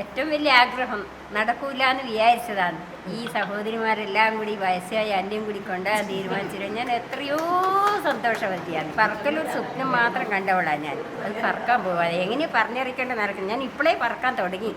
ഏറ്റവും വലിയ ആഗ്രഹം നടക്കൂല എന്ന് വിചാരിച്ചതാണ്. ഈ സഹോദരിമാരെല്ലാം കൂടി വയസ്സായി അന്യം കൂടി കൊണ്ട് തീരുമാനിച്ചിരുന്നു ഞാൻ എത്രയോ സന്തോഷവതിയാണ്. പറക്കലൊരു സ്വപ്നം മാത്രം കണ്ടവളാണ് ഞാൻ. അത് പറക്കാൻ പോവാതെ എങ്ങനെ പറഞ്ഞറിയിക്കേണ്ട നടക്കും ഞാൻ ഇപ്പോഴേ പറക്കാൻ തുടങ്ങി.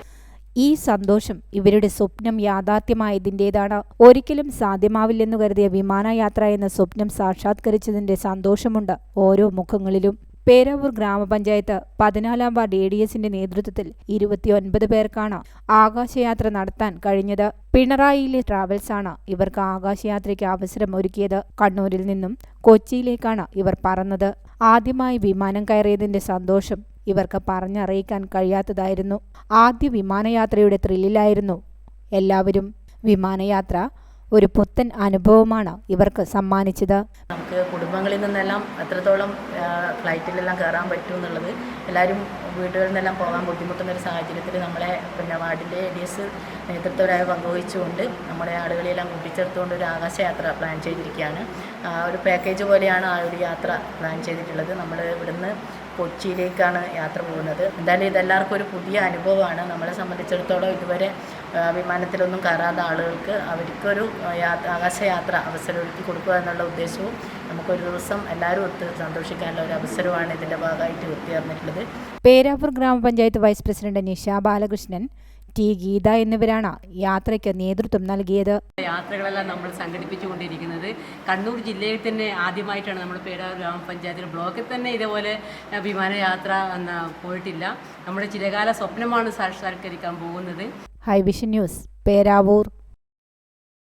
ഈ സന്തോഷം ഇവരുടെ സ്വപ്നം യാഥാർത്ഥ്യമായതിന്റേതാണ് ഒരിക്കലും സാധ്യമാവില്ലെന്നു കരുതിയ വിമാനയാത്ര എന്ന സ്വപ്നം സാക്ഷാത്കരിച്ചതിന്റെ സന്തോഷമുണ്ട് ഓരോ മുഖങ്ങളിലും. പേരാവൂർ ഗ്രാമപഞ്ചായത്ത് പതിനാലാം വാർഡ് എ ഡി എസിന്റെ നേതൃത്വത്തിൽ ഇരുപത്തിയൊൻപത് പേർക്കാണ് ആകാശയാത്ര നടത്താൻ കഴിഞ്ഞത്. പിണറായിയിലെ ട്രാവൽസാണ് ഇവർക്ക് ആകാശയാത്രയ്ക്ക് അവസരം ഒരുക്കിയത്. കണ്ണൂരിൽ നിന്നും കൊച്ചിയിലേക്കാണ് ഇവർ പറന്നത്. ആദ്യമായി വിമാനം കയറിയതിന്റെ സന്തോഷം ഇവർക്ക് പറഞ്ഞറിയിക്കാൻ കഴിയാത്തതായിരുന്നു. ആദ്യ വിമാനയാത്രയുടെ ത്രില്ലിലായിരുന്നു എല്ലാവരും. വിമാനയാത്ര ഒരു പുത്തൻ അനുഭവമാണ് ഇവർക്ക് സമ്മാനിച്ചത്. നമുക്ക് കുടുംബങ്ങളിൽ നിന്നെല്ലാം എത്രത്തോളം ഫ്ലൈറ്റിലെല്ലാം കയറാൻ പറ്റും എന്നുള്ളത് എല്ലാവരും വീടുകളിൽ നിന്നെല്ലാം പോകാൻ ബുദ്ധിമുട്ടുന്ന ഒരു സാഹചര്യത്തിൽ നമ്മളെ പിന്നെ വാർഡിന്റെ എ ഡി എസ് നേതൃത്വരായി പങ്കുവഹിച്ചുകൊണ്ട് നമ്മുടെ ആളുകളെല്ലാം കൂട്ടിച്ചേർത്തുകൊണ്ട് ഒരു ആകാശയാത്ര പ്ലാൻ ചെയ്തിരിക്കുകയാണ്. ഒരു പാക്കേജ് പോലെയാണ് ആ ഒരു യാത്ര പ്ലാൻ ചെയ്തിട്ടുള്ളത്. നമ്മൾ ഇവിടുന്ന് കൊച്ചിയിലേക്കാണ് യാത്ര പോകുന്നത്. എന്തായാലും ഇതെല്ലാവർക്കും ഒരു പുതിയ അനുഭവമാണ്. നമ്മളെ സംബന്ധിച്ചിടത്തോളം ഇതുവരെ വിമാനത്തിലൊന്നും കയറാത്ത ആളുകൾക്ക് അവർക്കൊരു ആകാശയാത്ര അവസരം ഒരുക്കി കൊടുക്കുക എന്നുള്ള ഉദ്ദേശവും നമുക്കൊരു ദിവസം എല്ലാവരും ഒത്ത് സന്തോഷിക്കാനുള്ള ഒരു അവസരമാണ് ഇതിന്റെ ഭാഗമായിട്ട് ഒത്തുചേർന്നിട്ടുള്ളത് പേരാവൂർ ഗ്രാമപഞ്ചായത്ത് vice president Nisha Balakrishnan T Geetha എന്നിവരാണ് യാത്രയ്ക്ക് നേതൃത്വം നൽകിയത്. യാത്രകളെല്ലാം നമ്മൾ സംഘടിപ്പിച്ചുകൊണ്ടിരിക്കുന്നത് കണ്ണൂർ ജില്ലയിൽ തന്നെ ആദ്യമായിട്ടാണ് നമ്മൾ പേരാവൂർ ഗ്രാമപഞ്ചായത്തിൽ ബ്ലോക്കിൽ തന്നെ ഇതേപോലെ വിമാനയാത്ര പോയിട്ടില്ല. നമ്മുടെ ചിരകാല സ്വപ്നമാണ് സാക്ഷാത്കരിക്കാൻ പോകുന്നത്. High Vision news Peravoor.